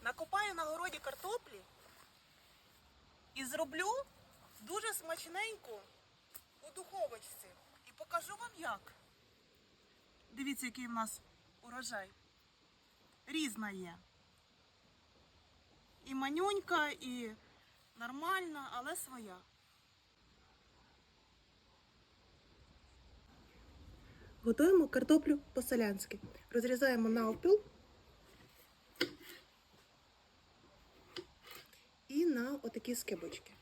накопаю на городі картоплі і зроблю дуже смачненьку у духовочці. І покажу вам як. Дивіться, який в нас урожай. Різна є. І манюнька, і нормальна, але своя. Готуємо картоплю по-селянськи. Розрізаємо навпіл і на отакі скибочки.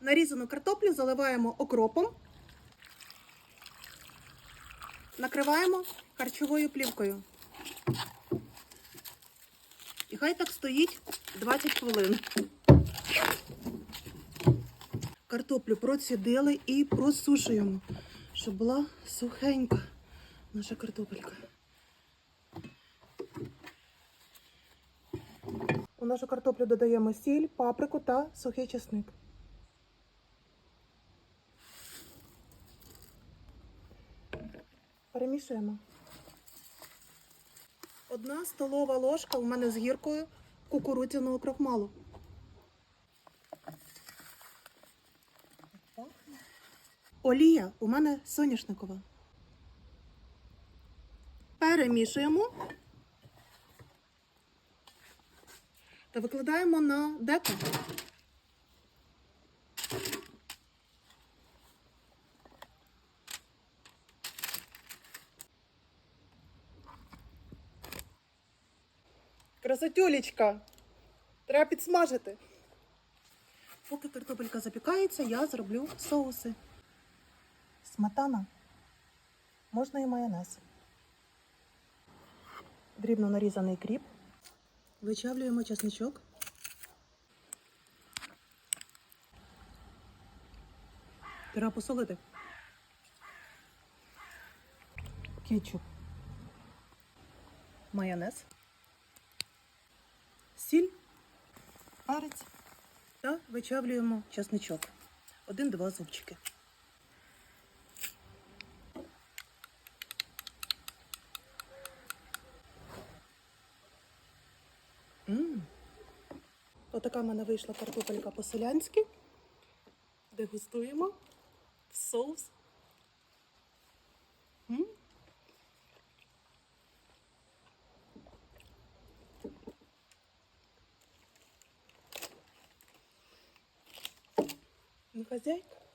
Нарізану картоплю заливаємо окропом, накриваємо харчовою плівкою. І хай так стоїть 20 хвилин. Картоплю процідили і просушуємо, щоб була сухенька наша картопелька. У нашу картоплю додаємо сіль, паприку та сухий чесник. Перемішуємо. Одна столова ложка у мене з гіркою кукурудзяного крохмалу. Олія у мене соняшникова. Перемішуємо та викладаємо на деко. Красотюлечка! Треба підсмажити. Поки картопелька запікається, я зроблю соуси. Сметана. Можна і майонез. Дрібно нарізаний кріп. Вичавлюємо чесничок. Треба посолити. Кетчуп. Майонез. Сіль. Перець. Та вичавлюємо чесничок. Один-два зубчики. М. Отака в мене вийшла картопелька по-селянськи. Дегустуємо в соус. М. Ну, хазяйка.